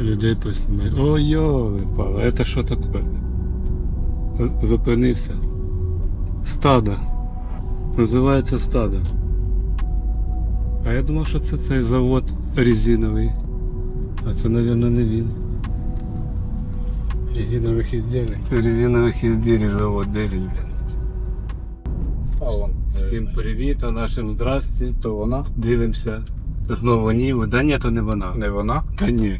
Людей то поснімає. Ой, йоли, пала, это що таке? Зупинився. Стадо. Називається стадо. А я думав, що це цей завод резиновий. А це, мабуть, не він. Резинових. Це резинових ізділій завод, де він? Всім привіт, а нашим здрасті. То вона? Дивимося. Знову Ніву. Да ні, то не вона. Не вона? Та ні.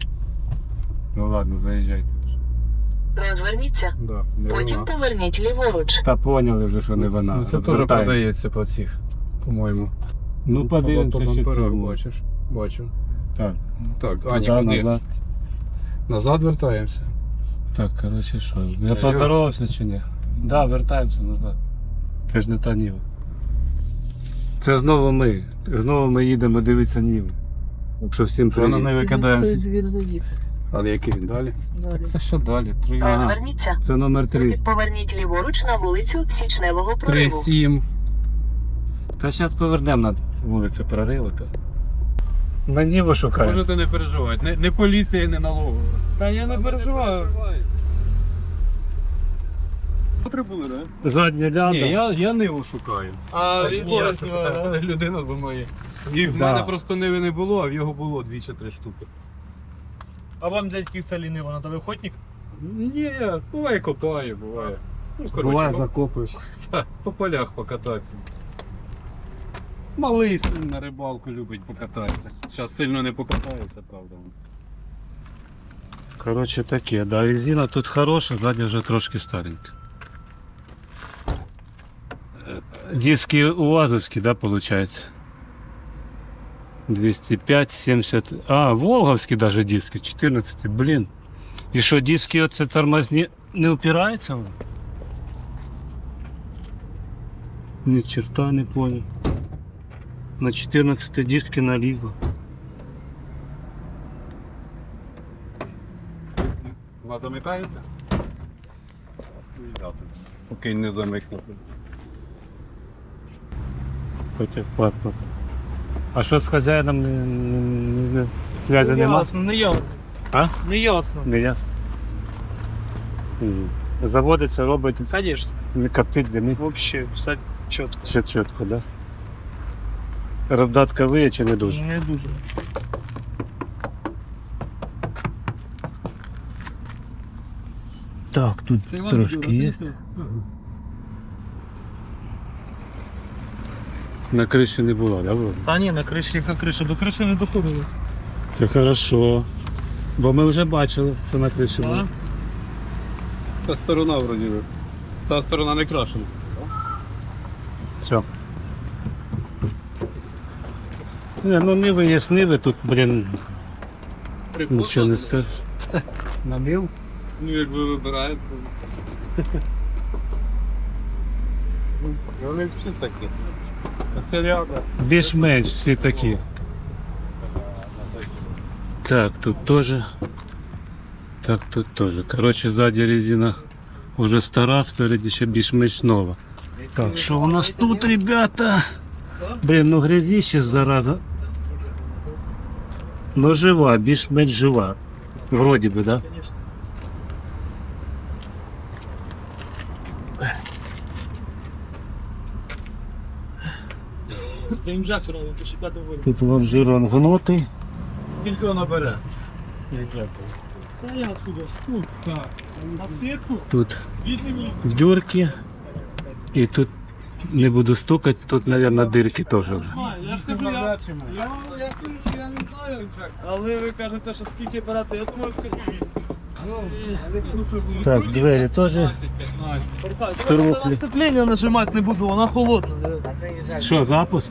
Ну ладно, заїжджайте. Розверніться. Да, не Потім вона. поверніть ліворуч. Та поняли вже, що не вона. Ну, це теж продається по цих, по-моєму. Ну, подивимося, по що це. бамперах буде. бачиш. Бачу. Так, Так, а, туди, нікуди. назад. Назад вертаємося. Так, коротше, що? Я Йо. поздоровався чи ні? Да, вертаємося назад. Це ж не та Ніва. Це знову ми. Знову ми їдемо дивитися Ніву. Так що всім Вона не викидаємося. Двір заїв. Але який він далі? Далі. Це що далі? 3, Ага. Розверніться. Це номер три. Поверніть ліворуч на вулицю Січневого 3, прориву. 7. Та зараз повернемо на вулицю прориву. То. На Ніву шукаємо. Можете не переживати. Не, не поліція, не налогова. Та я не переживаю. Утре були, так? Задня ляда. Ні, я, я ниву шукаю. А, Я людина за моє. І в Да. мене просто ниви не було, а в його було дві чи три штуки. А вам для дядьки Саліни, вона то охотник? Ні, буває копає, буває. Ну, коротше, Буває. Та, по полях покататися. Малий син на рибалку любить покататися. Зараз сильно не покатається, правда. Коротше таке, да, резина тут хороша, ззаді вже трошки старенька. Е, Диски УАЗовські, да, получается? 205, 70. А, Волговські даже диски, 14, блін. І що, диски оце тормозні не упираються? вони? Ні черта не понял. На 14 диски налізло. Вона замикається? Поки не замикнути. Хотя паспорт. А що з хазяїном не, не, не, зв'язі не нема? ясно, не ясно. А? Не ясно. Не ясно. Мгм. Заводиться, робить, Конечно. не коптить для них. Вообще, все чітко. Все чітко, да? Роздатка виє чи не дуже? Не дуже. Так, тут трошки є. На криші не було, да? Вроде? Та ні, на криші, яка криша, до криші не доходили. Це хорошо. Бо ми вже бачили, що на криші було. Та сторона вроді. би. Та сторона не крашена. Все. Не, ну не вияснили, тут, блін, нічого не скажеш. Намів? Ну, як ви вибираєте. Вони всі такі. Це ряда. Більш-менш всі такі. Так, тут тоже. Так, тут тоже. Короче, сзади резина уже стара, спереди ще більш-менш нова. Так, що у нас тут, ребята? Блін, ну грязіще зараза. Ну жива, більш-менш жива. Вроді би, да? Це інжектор, але ти ще п'ятий волі. Тут лонжерон гнутий. Тільки вона бере. Та я откуда? Тут, так. На? Тут дюрки. І тут не буду стукати, тут, мабуть, дирки теж вже. Я ж себе, я, я, я кажу, що я не знаю, але ви кажете, що скільки операцій, я думаю, скажу вісім. Так, двері теж. Турбуклі. Сцеплення нажимати не буду, вона холодна. Що, запуск?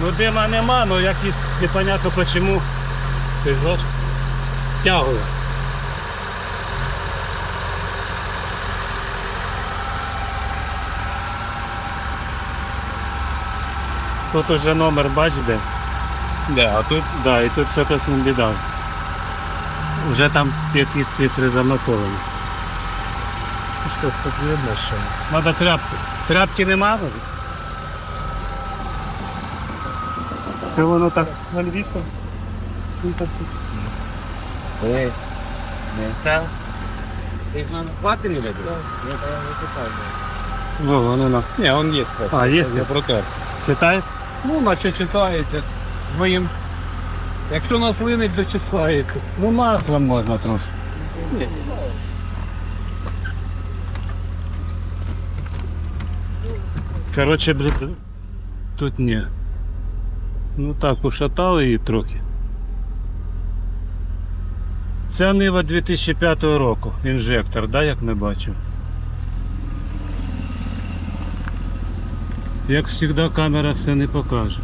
Ну дима нема, ну якісь непонятно ж Тягую. Тут уже номер бач де. Де, а тут Да, і тут все не біда. Уже там якісь цифри занотовані. Що тут видно, що? Надо тряпки. Тряпки нема? Чи воно так На англійському? Ей, не це. Ти ж нам хвати не ведеш? О, воно на. Ні, он є. А, є? Я про те. Читай? Ну, наче читаєте. Моїм. Якщо нас линить, то читаєте. Ну маслом можна трошки. Короче, блядь, тут ні. Ну так, ушатали її трохи. Ця Нива 2005 року, інжектор, да, як ми бачимо. Як завжди, камера все не покаже.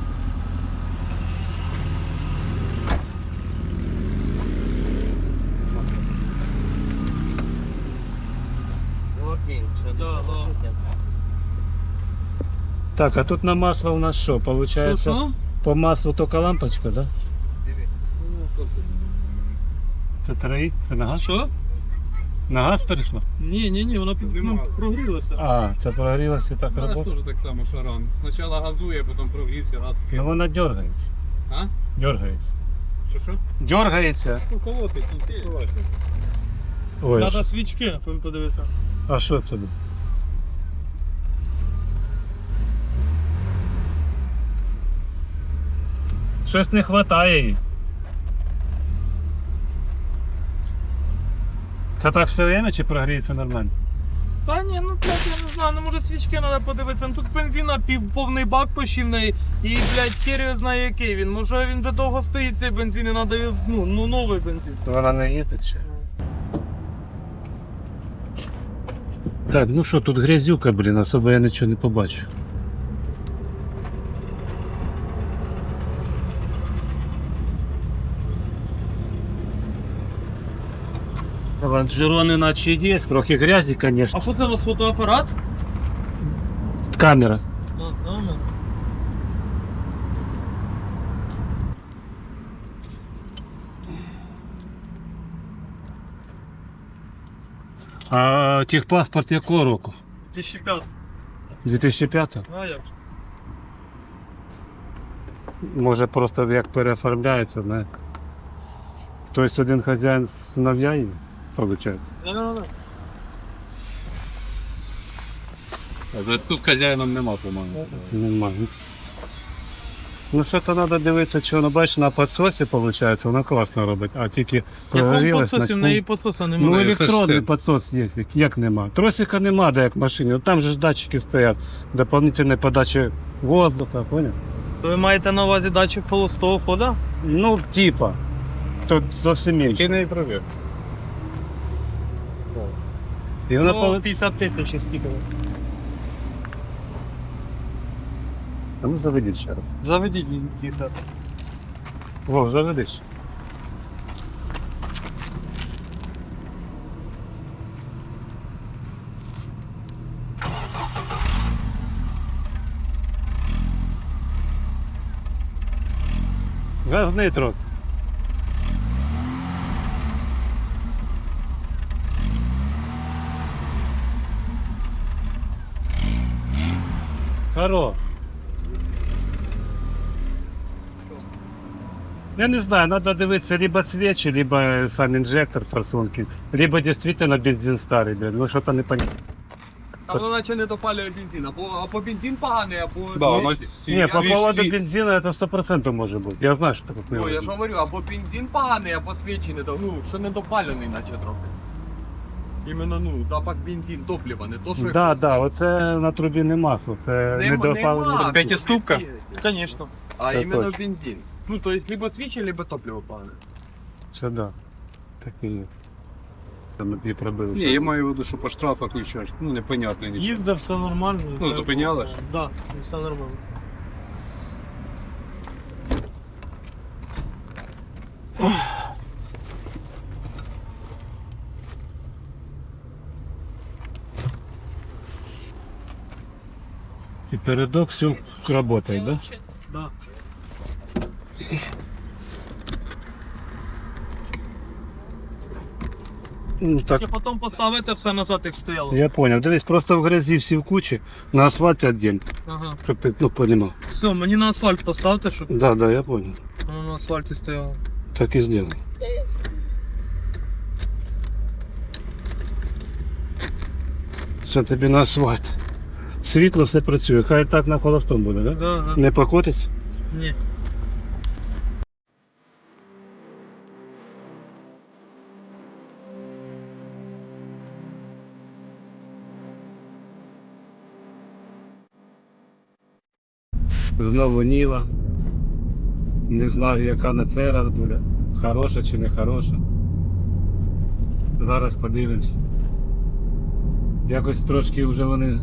Так, а тут на масло у нас що? Получается, Що, що? По маслу только лампочка, да? Це троїть? Це на газ? Що? На газ перейшло? Ні, ні, ні, вона ну, прогрілася. А, це прогрілося і так У нас робота. теж так само шаран. Спочатку газує, потім прогрівся, газ Ну скинув. вона дергається. А? Дергається. Що що? Дергається. Ну, колотить, тут колотить. Ой, Треба свічки, подивися. а що туди? Щось не вистачає їй. Це так все время чи прогріється нормально? Та ні, ну блядь, я не знаю, ну може свічки треба подивитися. Ну тут бензина пів повний бак пощівний і, блядь, хер знає який він. Може він вже довго стоїть цей бензин і треба його, з- ну, ну новий бензин. Вона не їздить ще. Так, ну що, тут грязюка, блін, особо я нічого не побачу. Лонжерони наче є, трохи грязі, звісно. А що це у вас фотоапарат? Камера. А, ну. А техпаспорт якого року? 2005. 2005? А як? Може просто як переоформляється, знаєте. Тобто один хазяїн синов'я її, виходить. Ну-ну-ну. Тут з хазяїном нема, по-моєму. Немає. Ну що то треба дивитися, чи воно бачиш на підсосі, виходить, воно класно робить, а тільки Якому прогорілось на підсосі? В неї підсоса Ну, немає. ж електронний це. підсос є, як- як нема. Тросика нема, де як в машині. От Там же ж датчики стоять, дополнительної подачі воздуха, понял? Ви маєте на увазі датчик холостого хода? Ну, типа. Тут зовсім Який не провів. І воно Ну, повинно... 50 тисяч чи скільки. А ну заведіть ще раз. Заведіть їх. Вов, заведиш. Газний трохи. Хоро. Я не знаю, надо дивитися либо свечи, либо сам інжектор форсунки, либо действительно бензин старий, блядь, ну що-то непонятно. Там воно наче не допалює бензин, або, або бензин поганий, або. Да, ну, воно Не, по свіж- поводу свіж- бензина это 100% може бути. Я знаю, що таке. Ну я ж говорю, або бензин поганий, або свічі не до. Ну, що не допалений, наче трохи. Іменно, ну, запах бензин, топлива, не то, що. Да, да, оце на трубі не масло, це Нема- недопалений нема. бензин. П'ятиступка? Звісно. А Це іменно точно. бензин. Ну, то есть, либо свічі, либо топливо погане. Це да. Так і є. Там і пробили. Ні, я маю в виду, що по штрафах нічого, ж, ну непонятно нічого. Їздив, все нормально. Ну, зупинялась? Так, да, все нормально. передок все работает, да? Да. Ну так, Чи потім поставити все назад, як стояло. я понял. Дивись, просто в грязі всі в кучі, на асфальті один, Ага. щоб ти ну, понімав. Все, мені на асфальт поставте, щоб Да, да, я понял. воно на асфальті стояло. Так і зробимо. Це тобі на асфальт. Світло все працює, хай так на холостому буде, да? Да, да. Не покотиться? Ні. Знову Ніла. Не знаю, яка на цей раз буде. Хороша чи не хороша. Зараз подивимось. Якось трошки вже вони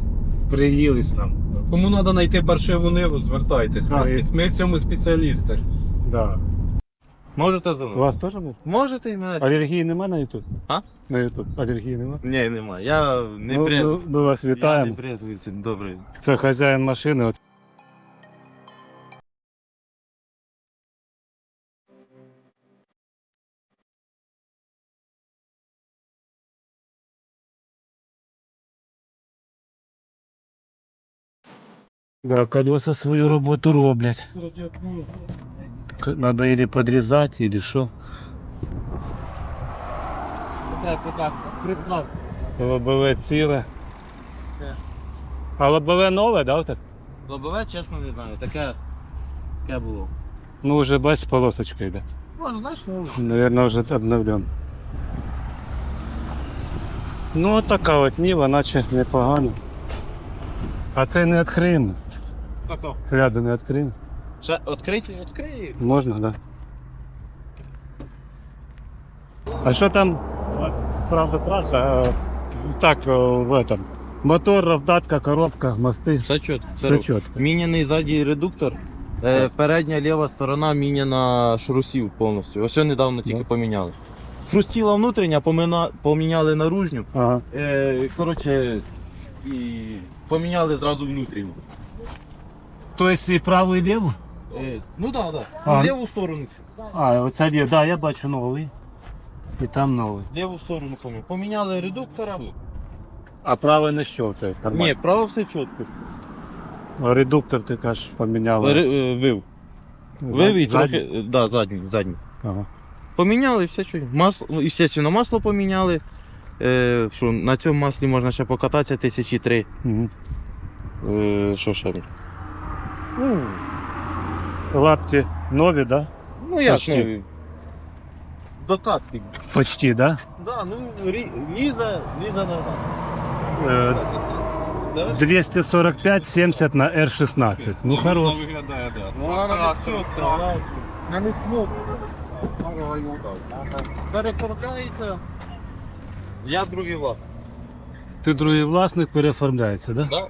приїлись нам. Кому треба знайти паршиву ниву, звертайтесь. Ми, ми в цьому спеціалісти. Да. Можете У вас теж був? Можете і мене. Алергії нема на YouTube? А? На YouTube. Алергії нема? Ні, немає. Я не ну, ну, ми вас Я не вітаємо. брезгую цим добре. Це хазяїн машини. От Да, колеса свою роботу роблять. Надо или подрезать, или що. Лобове ціле. А лобове нове, да? Так? Лобове, чесно, не знаю. Таке, таке було. Ну, уже бач, з полосочкою йде. Може, знаєш, ну, Наверное, вже обновлен. Ну, така от ніва, наче непогано. А це не так, Ряду не відкриємо. Ще відкриті? Відкриє. Можна, так. Да. А що там? Правда, траса. а, Так, о, в этом. Мотор, роздатка, коробка, мости. Все чітко. Все чітко. Міняний ззаді редуктор. Е, передня ліва сторона міняна шрусів повністю. Ось недавно тільки Да. поміняли. Хрустіла внутрішня, поміна- поміняли наружню. Ага. Е, коротше, і поміняли зразу внутрішню. Тобто і праву, і ліву? Е, ну так, так. А. Ліву сторону. А, оця є, да, я бачу новий. І там новий. Ліву сторону поміняли. Поміняли редуктора. А правий не що це? Ні, право все чітко. Редуктор ти кажеш поміняли. Ре- е, Вив. Вив і Задній? трохи. Да, задній, задній. Ага. Поміняли все чудо. Масло, ну, естественно, масло поміняли. Е, що на цьому маслі можна ще покататися тисячі три. Угу. Е, що ще? Ну, Лапті нові, да? ну як Почти. нові. Докатки. Почти, да? Да, ну, рі, ліза, ліза на. Е, Да? 245 70 на R16. Ну хорош. виглядає, так. Ну, вона на чітко, на них кнопку. Переформляється. Я другий власник. Ти другий власник переоформляється, да? Да?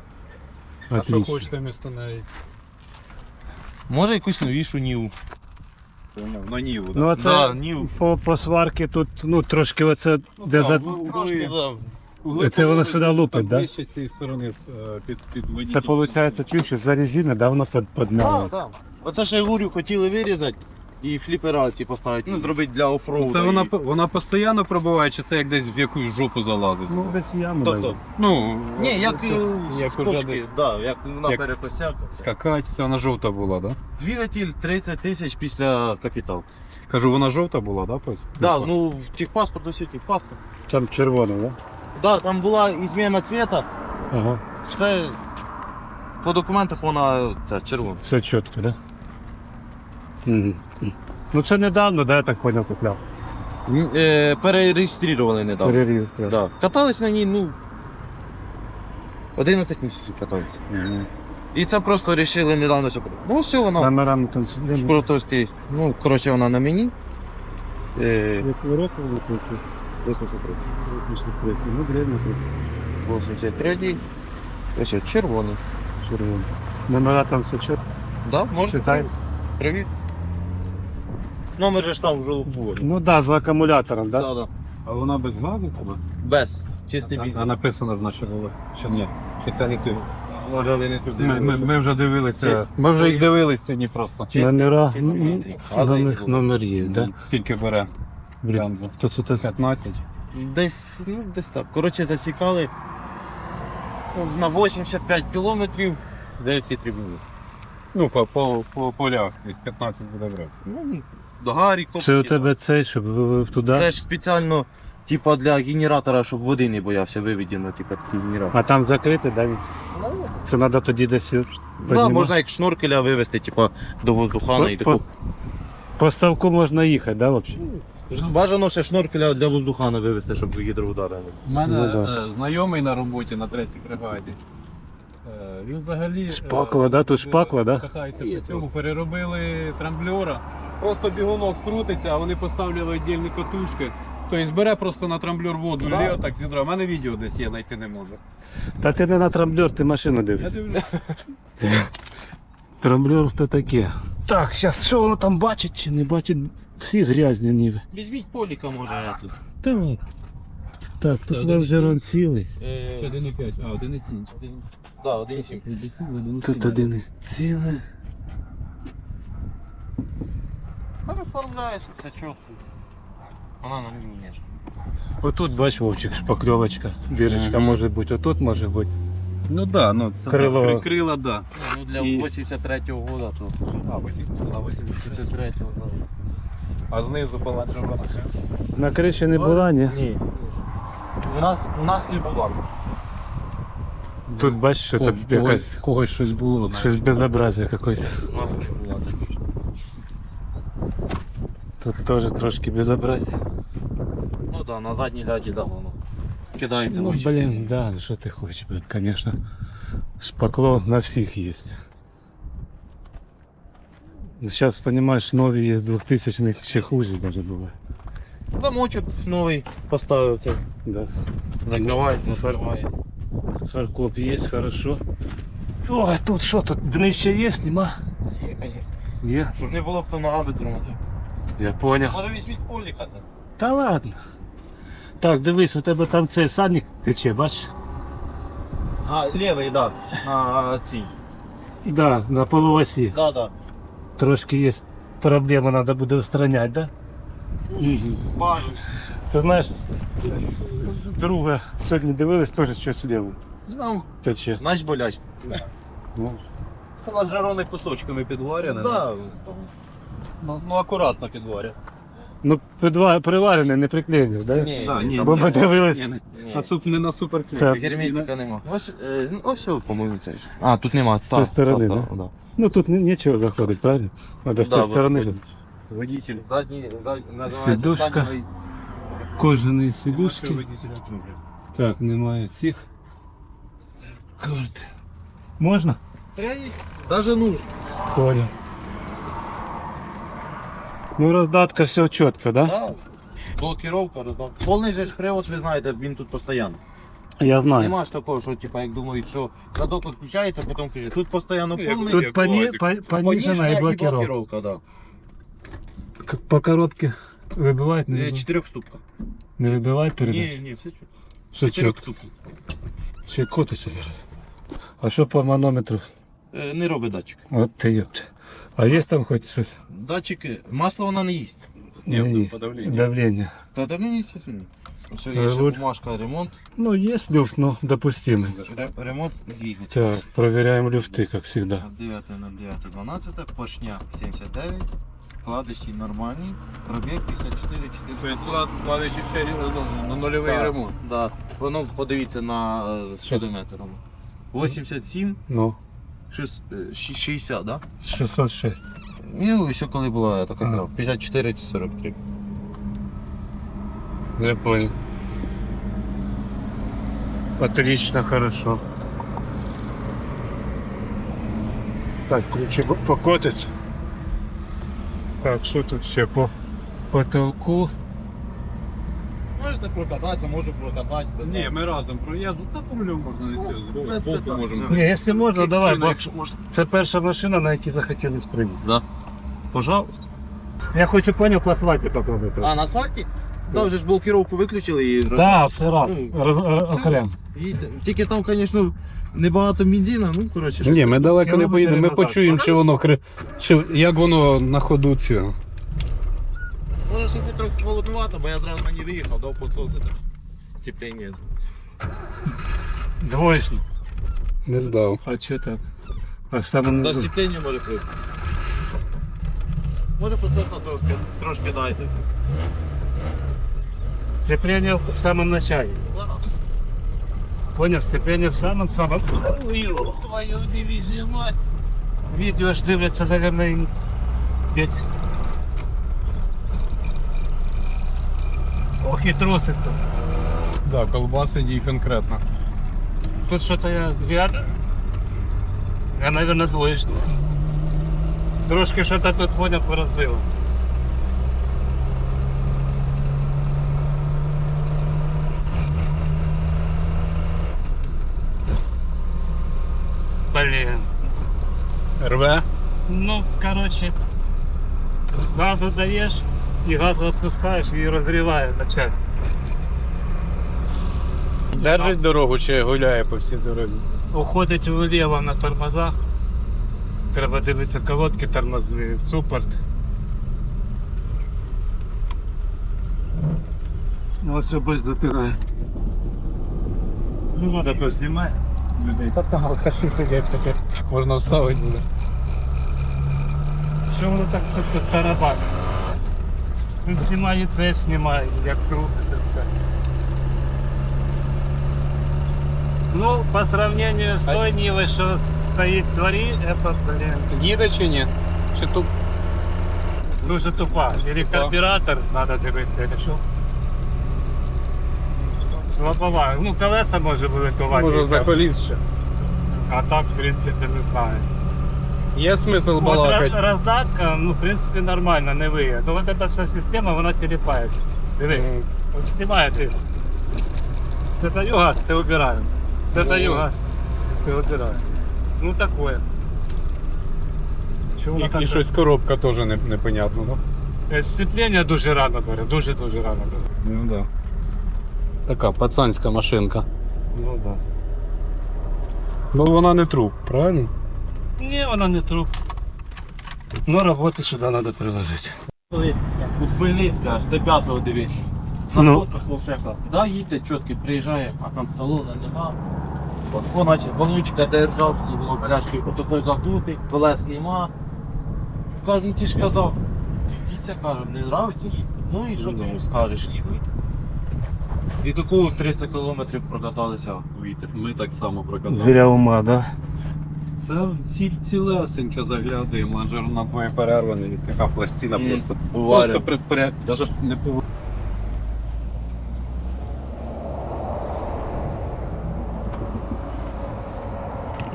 А що Отлично. хочете місто неї? Може якусь новішу ніву. На Ніву, Ну а Да, це ніву. по, по сварки тут, ну трошки оце, де за... Трошки, да. Це воно сюди лупить, да? Ближче з цієї сторони е, під, під водій. Це виходить, чуєш, за резина давно під, Да, підмяли. да. Оце ж я говорю, хотіли вирізати і фліпера ці поставити, ну зробити для офроуду. Це вона, і... вона постійно пробуває, чи це як десь в якусь жопу залазить? Ну, десь в яму. Тобто. Ну, ні, як, як з уже десь да, як вона як- перекосяка. скакать, це вона жовта була, да? Двигатель 30 тисяч після капіталки. Кажу, вона жовта була, да? потім? Да, ну в техпаспорт, ось техпаспорт. Там червоно, да? Да, там була зміна цвіта, Ага. все по документах вона це червона. Все чітко, да? Угу. Ну це недавно, да, я так поняв, купляв. Е, перереєстрували недавно. Переріз. Да. Катались на ній, ну. 11 місяців катались. І це просто вирішили недавно купити. Ну все, вона. Номерами там Шпортовський. Ну, коротше, вона на мені. Е, Якого року виключив? 83. 83. Ну, древно тут. 83. Ось червоний. Червоно. Номера там все чітко. Да, можна. Читається. Привіт. Номер же ж там в жолобу. Ну так, да, з акумулятором, да? Да, да. А вона без газу була? Без. Чистий бензин. а написано ж на червоно, що ні. Чи це не ти? Може ви не туди. Ми, ми, ми вже дивилися. Честь. Ми вже їх дивилися сьогодні просто. Номера, чисто м, вітрі. І номер, є, да? Скільки бере? Блін, хто це так? 15. Десь, ну, десь так. Коротше, засікали ну, на 85 кілометрів, де ці три. Ну, по, по, по полях із 15 буде брати. Ну, до Гарі, коп, Це у тебе цей, щоб вивів туди? Це ж спеціально, типа, для генератора, щоб води не боявся виведено, типа, генератор. А там закрите, да? він? Це треба тоді десь Да, можна як шнуркеля вивезти, типа, до воздухана і по, таку. по, по ставку можна їхати, да, взагалі? Бажано ще шнуркеля для воздухана вивезти, щоб гідроудари не У мене Ну, да. знайомий на роботі на третій бригаді. Е, Він взагалі. е, Шпакла, да? Тут шпакла, да? Катається по цьому, переробили трамблера. Просто бігунок крутиться, а вони поставили віддільні катушки. Тобто бере просто на трамблер воду, Да. лє так зідра. У мене відео десь є, знайти не можу. Та ти не на трамблер, ти машину Я дивишся. дивлюся. Трамблер то таке. Так, зараз що воно там бачить чи не бачить? Всі грязні ніби. Візьміть поліка, може, я тут. Та ладно. Так, тут лонжерон цілий. Е, 1,5, а 1,7. Да, 1,7. Тут один цілий. Оформляється, та чого? Вона на мені. Отут бач, Вовчик, шпакльовочка, дірочка може бути, отут може бути. Ну да, ну це Крило. да, крила, да. Ну, для І- 83-го года, то. А, 83. 83-го года. А знизу баланжована. На криші не була, ні? Ні. У нас, у нас не було. Тут бач, що тут якась когось щось було. щось безобразие якось. У нас не було. Тут теж трошки безобразие. Ну да, на задній ляді, да, воно. Кидається в Ну, очі. блин, да, что ты хочешь, блин, конечно. Шпакло на всех есть. Сейчас, понимаешь, новые есть 2000-х, ще хуже даже бывает. Замочок новий поставив це. Да. Закривається, закривається. Фаркоп есть, хорошо. О, а тут что, тут днище есть, нема? Є, звісно. Є. Щоб не було б то тормозив. Я понял. Може візьміть поліка. так. Та ладно. Так, дивись, у тебе там цей садник тече, бач? А, лівий, да. На цій. Да, на полуосі. Да, да. Трошки є проблема, треба буде устранять, да? Бажу. Ти знаєш, друга сьогодні дивились, теж щось ліво Ну, тече. знаєш болячка. Ну, Лонжерони кусочками підварені. Да. Ну, ну акуратно підварять. ну підва- приварене, не приклеїв, да? Ні, Да, ні, Бо ми дивились. ні. На суп не на супер Це- Герметика нема. Ось, е, ну, ось, по-моєму, це. ж. А, тут нема. З цієї сторони, да? Ну тут ні- нічого заходить, правильно? Надо з Да, тієї сторони. виходить. Водитель. Задній, задній, Сидушка. Кожані сидушки. Так, немає цих. Карти. Можна? Даже нужно. Понял. Ну, роздатка все чітко, да? Да. Блокировка, роздав. Повний же ж привод, ви знаєте, він тут постійно. Я знаю. Нема ж такого, що типа, як думають, що задок відключається, потім включається. Тут постійно повний. Тут пони, по, понижена і блокировка. блокировка, да. К- По коробке выбивает, не Е, вибиває? Чотирьохступка. Не вибиває передачу? Ні, ні, все чітко. Що чітко? Чотирьохступка. Ще котиться зараз. А що по манометру? Е, Не робить датчик. От ти ёпт. А є там хоч щось? Датчики, масло вона не їсть. Не ну, є. по давленню. Давлення. Та давлення, естественно. Все, Е, є ще от. бумажка, ремонт. Ну, є люфт, ну, допустимый. Ре- Ремонт двигателя. Так, проверяем люфты, как всегда. 9.09.12, поршня 79, вкладиші нормальні, пробіг 54 4 Тобто складаючи ще ну, на нульовий Так. ремонт. Да. Воно подивіться на е, спідометром. 87, Ну, шест- е, ші- 60, да? 606. Ну, і ще коли була така Ага. 54 43. Я понял. Отлично, хорошо. Так, ключи по- покотятся. Так, що тут все по потолку? Можете прокататися, можу прокатати. без Ні, ми разом про та фумлю можна не без боку питань. можемо. Не, если можно, давай, бо Якщо можна. це перша машина, на якій захотіли спрыгнути. Да. Пожалуйста. Я хочу поняв по асфальті попробувати. А на асфальті? Там же ж блокировку виключили і. Так, все раз. Ну, Роз, роз, окремо. і тільки там, звісно, небагато бензина, ну коротше. Ні, ми далеко не поїдемо, ми почуємо, чи воно кри- чи як воно на ходу цього. Може, щоб трохи холоднувато, бо я зразу на ній виїхав, дав подсозити. Степлення. Двоєчник. Не здав. А що так? А саме До степлення може прийти. Може подсозити трошки, трошки дайте. Сцепление в самом начале. Понял, сцепление в самом самом. Ой, Твою дивизию, мать. Відео ж дивляться, наверное, і п'ять. Ох, і тросик тут. Да, колбаси дій конкретно. Тут що-то я в'яд. Я, наверное, двоєчник. Трошки що-то тут понял порозбило. Блин. РВ? Ну, короче, газу даєш і газу відпускаєш і розриває на час. Держить дорогу чи гуляє по всій дорозі? Уходить вліво на тормозах. Треба дивитися колодки тормозні, супорт. Ну, ось ось затирає. Ну, треба то знімати. Людей. Та там алкаші сидять таке. Можна вставити буде. Що воно так все тут тарабан? Він знімає це, знімає, як так. Ну, по сравнению с той Нивой, что стоит в дворе, это, блин, Їде чи ні? Чи тут дуже тупа. Или карбюратор надо дивитися, или що? Слабова. Ну, колеса може великувати. може за коліс ще? А так, в принципі, не знаю. Є смисл балакати? раз- раздатка, ну, в принципе, нормально, не виє. Ну, вот эта вся система, вона телепає. Диви, от знімає ти. Це та юга, ти убираю. Це та юга, ти убираю. Ну, такое. Чому І, так? і щось коробка теж не, непонятно, ну? Е, Сцеплення дуже рано бере, дуже-дуже рано бере. Ну да. Така пацанська машинка. Ну, да. Ну вона не труп, правильно? Ні, вона не труп. Ну, роботи сюди треба приложити. Коли у Хмельницька аж до п'ятого дивись. На Ну. фотках волшебства. Да, їдьте чітко, приїжджає, а там салона нема. От, о, наче вонючка держав, і було пляшки, отакой задутий, колес нема. Кажу, ну ти ж казав, ти їдься, кажу, не нравиться їй. Ну і що ти йому скажеш їду. І таку 300 кілометрів прокаталися вітер. Ми так само прокатали. Зря ума, да? Та ці, цілесенька заглядаємо, адже вона двоє перервана і така пластина Мгм. просто буває. Просто при, даже не пов...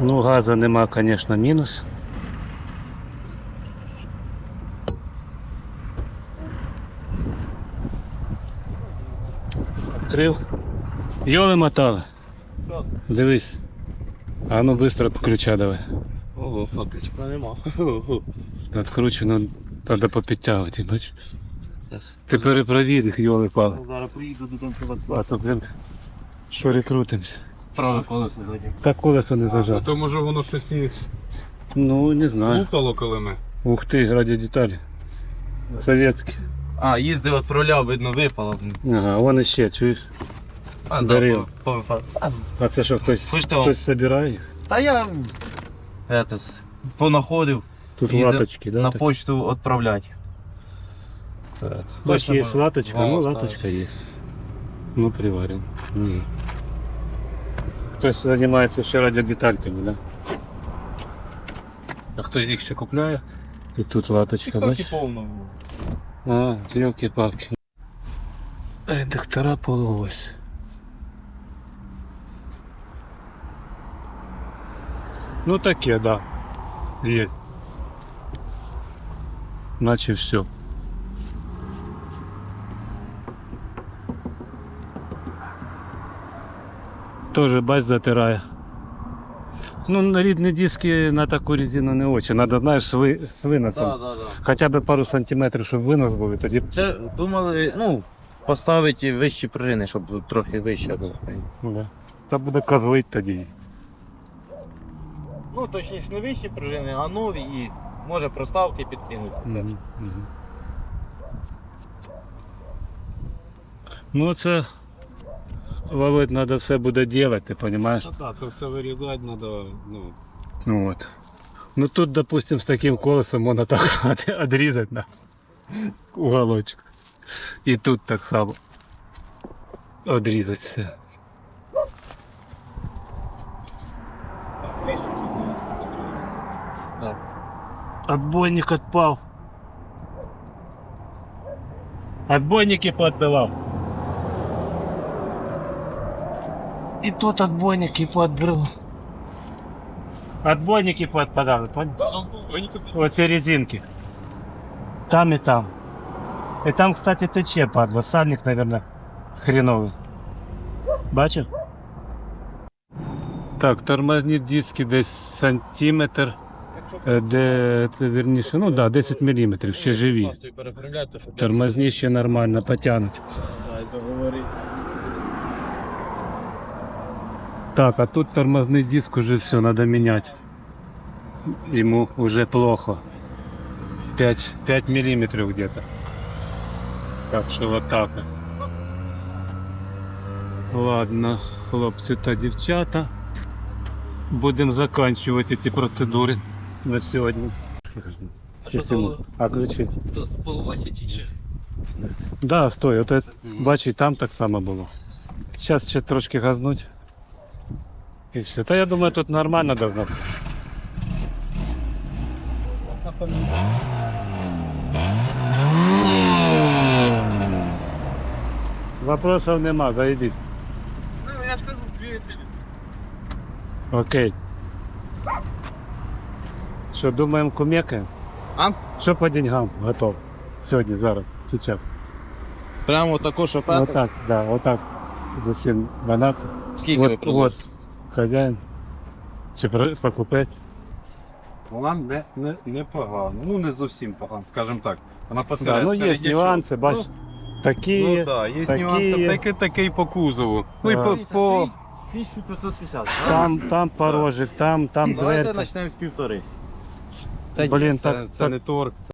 Ну, газу нема, звісно, мінус. Відкрив. Йоли мотали. Дивись. А ну швидко по ключа давай. Ого, фактично нема. Откручено, треба попідтягувати, бач. Ти перепровір їх, йоли пали. Зараз поїду до А то, блин, що крутимся. Праве колесо ззаді. Так колесо не зажав. А то може воно щось і Ну, не знаю. гукало, коли ми. Ух ти, радіодеталі. Советські. А, їздив, відправляв, видно, випало. Ага, вон іще, чуєш? А, Дарив. по- по- по- А, А це що, хтось, Хочете вам? хтось збирає їх? Та я етес, понаходив Тут Їздив латочки, да? на так? почту відправляти. Ось Точно є було. латочка, Два ну осталось. латочка є. Ну, приварим. М. Хтось займається ще радіодетальками, да? А хто їх ще купляє? І тут латочка, Тільки бачиш? повно. А, елки палки Ай, доктора полось. Ну таке, да. Є. Наче все. Тоже бач затирає. Ну, на рідні диски на таку резину не очень. Надо, знаєш, сви, з виносом. Так, так, так. Хоча б пару сантиметрів, щоб винос був, і тоді Ще думали, ну, поставити вищі пружини, щоб трохи вище було. Да. Та буде козлить тоді. Ну, точніше, не вищі пружини, а нові і може проставки підкинути. Мгм, мгм. Ну це Володь, треба все буде робити, ти розумієш? Ну так, це все вирізати треба, ну, Ну вот. Ну тут, допустим, с таким колесом можно так от- отрезать на уголочек. И тут так само. Отрезать все. Отбойник отпал. Отбойники подбивал. И тут отбойники подбил. Отбойники подпадали, понял? Оці резинки. Там і там. І там, кстати, тече, падла. Сальник, наверное, хреновий. Бачив? Так, тормозні диски десь сантиметр. е, Де, це, вірніше, ну да, 10 мм, ще живі. Переправляти, щоб Тормозні ще нормально потягнуть. Так, а тут тормозний диск уже все, надо менять. Ему уже плохо. 5, 5 миллиметров где-то. Так що вот так. Ладно, хлопці та дівчата. Будемо заканчувати ці процедури на сьогодні. А ключі? з полосі чи Да, стой, от это, бачу, там так само було. Зараз ще трошки газнуть. І все. Та я думаю, тут нормально давно. бути. Вопросов нема, заебись. Ну, я скажу, Окей. Що, думаємо, кумекаємо? А? Що по деньгам готов? Сьогодні, зараз, сейчас. Прямо тако, що Вот так, да, вот так. За 7 банат. Скільки ви Вот, продали? вот, хозяин. Чи покупець? вона не, не, не погана. Ну, не зовсім погана, скажімо так. Вона Да, ну є середня нюанси, що- бач, такі. Ну, ну да, є такі- нюанси, таке, таке і по кузову. Ну і по, по, 1560. Там, там порожик, там, там Давайте дверка. почнемо з півтори. Блін, це, так, це так не торг,